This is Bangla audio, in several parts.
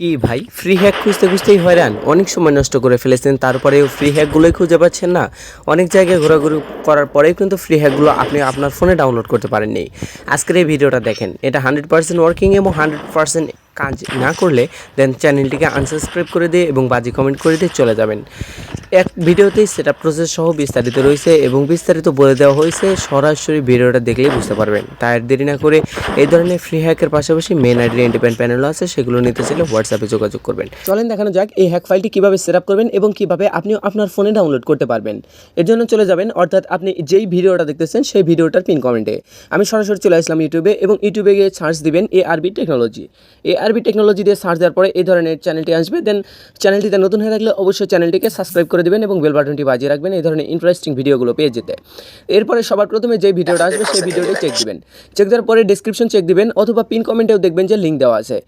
কি ভাই? ফ্রি হ্যাক খুঁজতে খুঁজতেই হয়রান। অনেক সময় নষ্ট করে ফেলেছেন, তারপরেও ফ্রি হ্যাকগুলোই খুঁজে পাচ্ছেন না। অনেক জায়গায় ঘোরাঘুরি করার পরেও কিন্তু ফ্রি হ্যাকগুলো আপনি আপনার ফোনে ডাউনলোড করতে পারেননি। আজকের এই ভিডিওটা দেখেন। এটা হান্ড্রেড পার্সেন্ট ওয়ার্কিং এবং হান্ড্রেড পার্সেন্ট কাজ না করলে দেন চ্যানেলটিকে আনসাবস্ক্রাইব করে দিয়ে এবং বাজি কমেন্ট করে দিয়ে চলে যাবেন। এক ভিডিওতেই সেটা প্রসেস সহ বিস্তারিত রয়েছে এবং বিস্তারিত বলে দেওয়া হয়েছে, সরাসরি ভিডিওটা দেখলেই বুঝতে পারবেন। তাই দেরি না করে এই ধরনের ফ্রি হ্যাকের পাশাপাশি মেন আইডি ইন্ডিপেন্ড প্যানেলও আছে, সেগুলো নিতে চাইলে হোয়াটসঅ্যাপে যোগাযোগ করবেন। চলেন দেখানো যাক এই হ্যাক ফাইলটি কীভাবে সেট আপ করবেন এবং কীভাবে আপনি আপনার ফোনে ডাউনলোড করতে পারবেন। এর জন্য চলে যাবেন, অর্থাৎ আপনি যেই ভিডিওটা দেখতেছেন সেই ভিডিওটার পিন কমেন্টে আমি সরাসরি চলে আসলাম ইউটিউবে এবং ইউটিউবে গিয়ে সার্চ দিবেন এ আরবি টেকনোলজি এ আরবি টেকনোলজি দিয়ে সার্চ দেওয়ার পরে এই ধরনের চ্যানেলটি আসবে। দেন চ্যানেলটিতে নতুন হয়ে থাকলে অবশ্যই চ্যানেলটিকে সাবস্ক্রাইব করে দেবেন এবং বেল বাটনটি বাজিয়ে রাখবেন এই ধরনের ইন্টারেস্টিং ভিডিওগুলো পেয়ে যেতে। এরপরে সবার প্রথমে যে ভিডিওটা আসবে সেই ভিডিওটি চেক দিবেন। চেক দেওয়ার পরে ডিসক্রিপশন চেক দিবেন অথবা পিন কমেন্টেও দেখবেন যে লিঙ্ক দেওয়া আছে।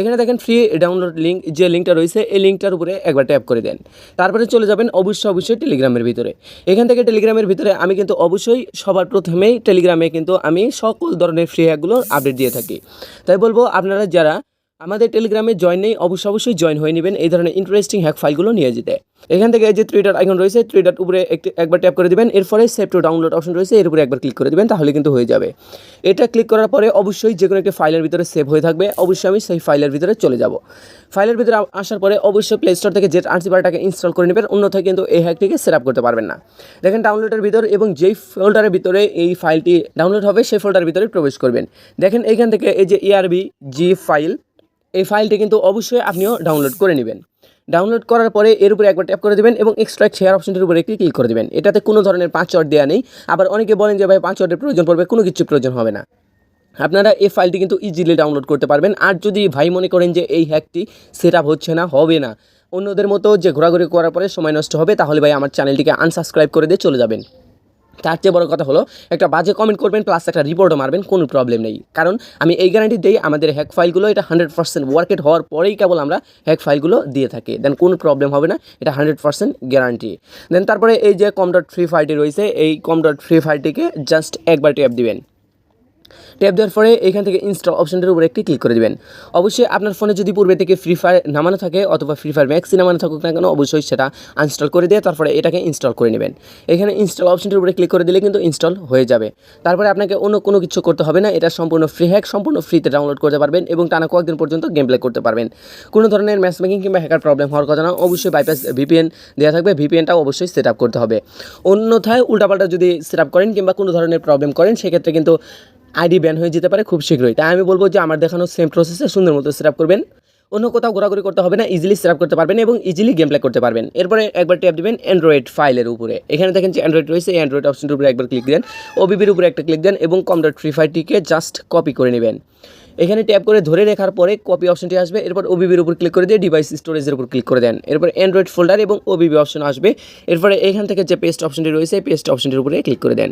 এখানে দেখেন ফ্রি ডাউনলোড লিঙ্ক যে লিঙ্কটা রয়েছে, এই লিঙ্কটার উপরে একবার ট্যাপ করে দেন। তারপরে চলে যাবেন অবশ্যই অবশ্যই টেলিগ্রামের ভিতরে। এখান থেকে টেলিগ্রামের ভিতরে আমি কিন্তু অবশ্যই সবার প্রথমেই টেলিগ্রামে কিন্তু আমি সকল ধরনের ফ্রি হ্যাকগুলো আপডেট দিয়ে থাকি। তাই বলব, আপনারা যারা আমাদের টেলিগ্রামে জয়েন নেই অবশ্যই অবশ্যই জয়েন হয়ে নেবেন, এই ধরনের ইন্টারেস্টিং হ্যাক ফাইলগুলো নিয়ে যেতে। এখান থেকে যে থ্রিডার আইকন রয়েছে থ্রিডার উপরে একটি, একবার ট্যাপ করে দেবেন, এরপরে সেভ টু ডাউনলোড অপশন রয়েছে, এর উপরে একবার ক্লিক করে দেবেন, তাহলে কিন্তু হয়ে যাবে। এটা ক্লিক করার পরে অবশ্যই যে কোনো একটি ফাইলের ভিতরে সেভ হয়ে থাকবে, অবশ্যই আমি সেই ফাইলের ভিতরে চলে যাব। ফাইলের ভিতরে আসার পরে অবশ্যই প্লে স্টোর থেকে জেট আর্টিবারটাকে ইনস্টল করে নেবেন, অন্যথায় কিন্তু এই হ্যাকটিকে সেট আপ করতে পারবেন না। দেখেন ডাউনলোডের ভিতর এবং যেই ফোল্ডারের ভিতরে এই ফাইলটি ডাউনলোড হবে, সেই ফোল্ডারের ভিতরে প্রবেশ করবেন। দেখেন এখান থেকে এই যে ইআরবি জি ফাইল এই ফাইলটি কিন্তু অবশ্যই আপনিও ডাউনলোড করে নেবেন। ডাউনলোড করার পরে এর উপরে একবার ট্যাপ করে দেবেন এবং এক্সট্রাক্ট শেয়ার অপশনটির উপরে একটি ক্লিক করে দেবেন। এটাতে কোনো ধরনের পাঁচওয়ার্ড দেওয়া নেই। আবার অনেকে বলেন যে, ভাই পাঁচওয়ার্ডের প্রয়োজন পড়বে, কোনো কিছু প্রয়োজন হবে না। আপনারা এই ফাইলটি কিন্তু ইজিলি ডাউনলোড করতে পারবেন। আর যদি ভাই মনে করেন যে, এই হ্যাকটি সেট হচ্ছে না, হবে না। অন্যদের মতো যে ঘোরাঘুরি করার পরে সময় নষ্ট হবে, তাহলে ভাই আমার চ্যানেলটিকে আনসাবস্ক্রাইব করে দিয়ে চলে যাবেন। তার চেয়ে বড় কথা হলো, একটা বাজে কমেন্ট করবেন প্লাস একটা রিপোর্টও মারবেন, কোনো প্রবলেম নেই। কারণ আমি এই গ্যারান্টি দিই আমাদের হ্যাক ফাইলগুলো এটা হান্ড্রেড পার্সেন্ট ওয়ার্কেট হওয়ার পরেই কেবল আমরা হ্যাক ফাইলগুলো দিয়ে থাকি। দেন কোনো প্রবলেম হবে না, এটা হান্ড্রেড পার্সেন্ট গ্যারান্টি দেন তারপরে এই যে কম ডট ফ্রি ফাইলটি রয়েছে, এই কম ডট ফ্রি ফাইলটিকে জাস্ট একবার ট্যাপ দিবেন। ট্যাপ দেওয়ার পরে এখান থেকে ইনস্টল অপশনটির উপরে একটি ক্লিক করে দেবেন। অবশ্যই আপনার ফোনে যদি পূর্বে থেকে ফ্রি ফায়ার নামানো থাকে অথবা ফ্রি ফায়ার ম্যাক্সি নামানো থাকুক না কেন, অবশ্যই সেটা আনস্টল করে দিয়ে তারপরে এটাকে ইনস্টল করে নেবেন। এখানে ইনস্টল অপশনটির উপরে ক্লিক করে দিলে কিন্তু ইনস্টল হয়ে যাবে। তারপরে আপনাকে অন্য কোনো কিছু করতে হবে না, এটা সম্পূর্ণ ফ্রি হ্যাক সম্পূর্ণ ফ্রিতে ডাউনলোড করতে পারবেন এবং টানা কয়েকদিন পর্যন্ত গেম প্লে করতে পারবেন। কোনো ধরনের ম্যাচ মেকিং কিংবা হ্যাকার প্রবলেম হওয়ার কথা না, অবশ্যই বাইপাস ভিপিএন দেওয়া থাকবে ভিপিএনটাও অবশ্যই সেট করতে হবে। অন্যথায় উল্টাপাল্টা যদি সেট করেন কিংবা কোনো ধরনের প্রবলেম করেন, সেক্ষেত্রে কিন্তু আইডি ব্যান হয়ে যেতে পারে খুব শীঘ্রই। তাই আমি বলব যে আমার দেখানো সেম প্রসেসে সুন্দর মতো সেট করবেন। অন্য কোথাও ঘোরাঘুরি করতে হবে না ইজিলি সেট করতে পারবেন এবং ইজিলি গেম প্লে করতে পারবেন। এরপরে একবার ট্যাপ দেবেন অ্যান্ড্রয়েড ফাইলের উপরে। এখানে দেখেন যে অ্যান্ড্রয়েড রয়েছে অ্যান্ড্রয়েড অপশনটির উপরে একবার ক্লিক দেন ওবিবির উপরে একটা ক্লিক দেন এবং কম ডট ফ্রি ফাইটিকে জাস্ট কপি করে নেবেন। এখানে ট্যাপ করে ধরে রাখার পরে কপি অপশনটি আসবে। এরপর ওবিবির উপর ক্লিক করে দিয়ে ডিভাইস স্টোরেজের উপর ক্লিক করে দেন। এরপর অ্যান্ড্রয়েড ফোল্ডার এবং ওবিবি অপশন আসবে। এরপরে এখান থেকে যে পেস্ট অপশনটি রয়েছে, এই পেস্ট অপশনটির উপরে ক্লিক করে দেন।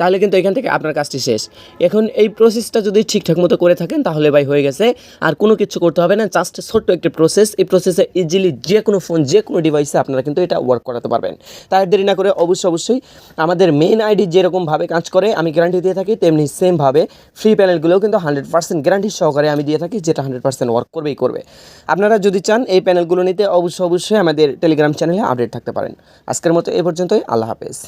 তাহলে কিন্তু এখান থেকে আপনার কাজটি শেষ। এখন এই প্রসেসটা যদি ঠিকঠাক মতো করে থাকেন, তাহলে ভাই হয়ে গেছে। আর কোনো কিছু করতে হবে না জাস্ট ছোট্ট একটি প্রসেস এই প্রসেসে ইজিলি যে কোনো ফোন যে কোনো ডিভাইসে আপনারা কিন্তু এটা ওয়ার্ক করাতে পারবেন। তাই আর দেরি না করে অবশ্যই অবশ্যই আমাদের মেন আইডি যেরকমভাবে কাজ করে, আমি গ্যারান্টি দিয়ে থাকি, তেমনি সেমভাবে ফ্রি প্যানেলগুলোও কিন্তু হান্ড্রেড পার্সেন্ট গ্যারান্টি সহকারে আমি দিয়ে থাকি, যেটা হান্ড্রেড পার্সেন্ট ওয়ার্ক করবেই করবে। আপনারা যদি চান এই প্যানেলগুলো নিতে, অবশ্যই অবশ্যই আমাদের টেলিগ্রাম চ্যানেলে আপডেট থাকতে পারেন। আজকের মতো এ পর্যন্তই, আল্লাহ হাফেজ।